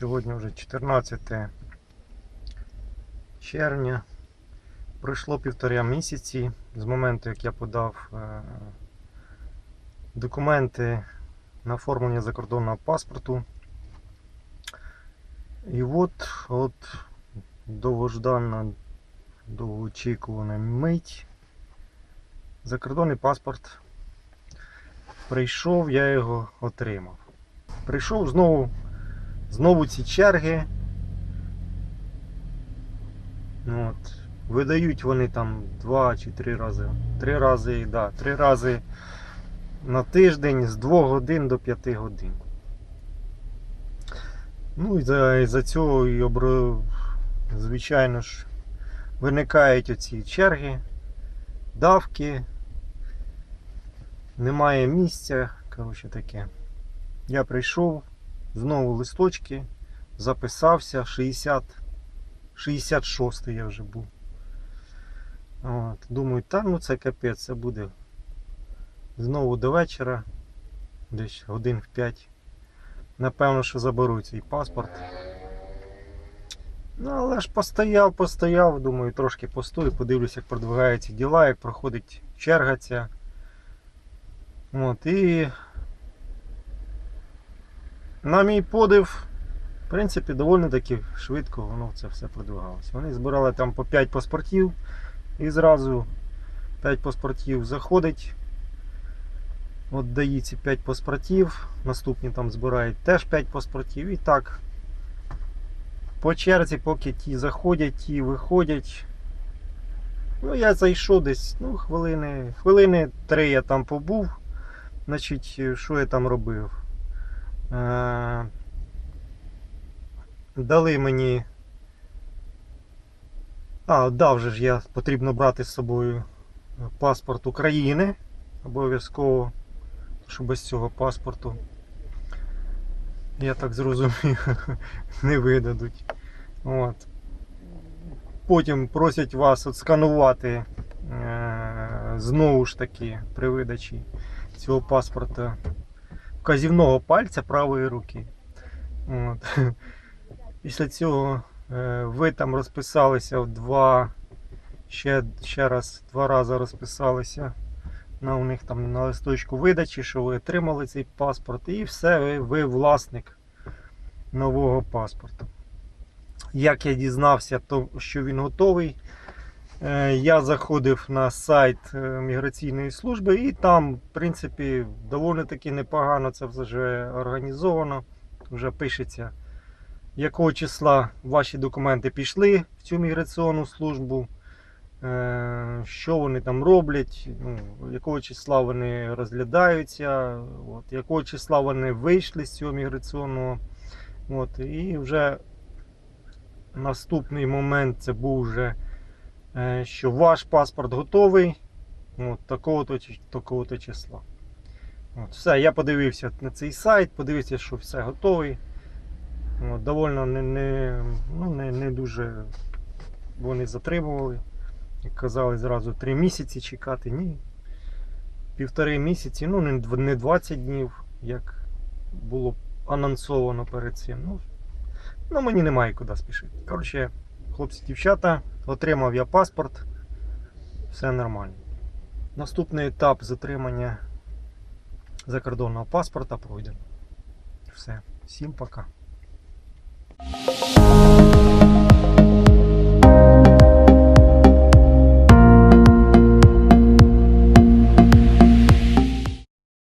14 червня. Пройшло півтора місяці з моменту, як я подав е, документи на оформлення закордонного паспорту. І от, от довгождана, довгоочікувана мить. Закордонний паспорт прийшов, я його отримав. Прийшов знову, знову ці черги. Ну, От. Видають вони там два чи три рази. Три рази, да, три рази на тиждень з 2 годин до 5 годин. Ну і за, і за цього, і обр... звичайно ж, виникають оці черги, давки, немає місця. Коротше таке. Я прийшов, знову листочки, записався, 60, 66 я вже був. От, думаю, та ну це капець, це буде знову до вечора, десь годин в 5. Напевно, що заберу цей паспорт. Ну, але ж постояв, постояв, думаю, трошки постою, подивлюсь, як продвигаються діла, як проходить черга ця. От, і на мій подив, в принципі, доволі таки швидко воно це все продвигалося. Вони збирали там по 5 паспортів і зразу 5 паспортів заходить. От дають ці 5 паспортів, наступні там збирають теж 5 паспортів і так. По черзі, поки ті заходять, ті виходять. Ну, я зайшов десь, ну, хвилини, хвилини три я там побув. Значить, що я там робив? Е, дали мені. А, да, вже ж я потрібно брати з собою паспорт України. Обов'язково, що без цього паспорту. Я так зрозумів, не видадуть. От. Потім просять вас от сканувати е, знову ж таки при видачі цього паспорта вказівного пальця правої руки. От. Після цього е, ви там розписалися в два, ще, ще раз, два рази розписалися на у них там на листочку видачі, що ви отримали цей паспорт, і все, ви, ви власник нового паспорту. Як я дізнався, то, що він готовий, я заходив на сайт е, міграційної служби, і там, в принципі, доволі таки непогано це вже організовано. Вже пишеться, якого числа ваші документи пішли в цю міграційну службу. Е, що вони там роблять, ну, якого числа вони розглядаються, от, якого числа вони вийшли з цього міграційного. От, і вже наступний момент це був вже, е, що ваш паспорт готовий такого-то, такого-то числа. От, все, я подивився на цей сайт, подивився, що все готовий. От, довольно не, не, ну, не, не дуже вони затримували. Як казали, зразу 3 місяці чекати. Ні. Півтори місяці, ну не не 20 днів, як було анонсовано перед цим. Ну, ну мені немає куди спішити. Коротше, хлопці, дівчата, отримав я паспорт. Все нормально. Наступний етап затримання закордонного паспорта пройдено. Все. Всім пока.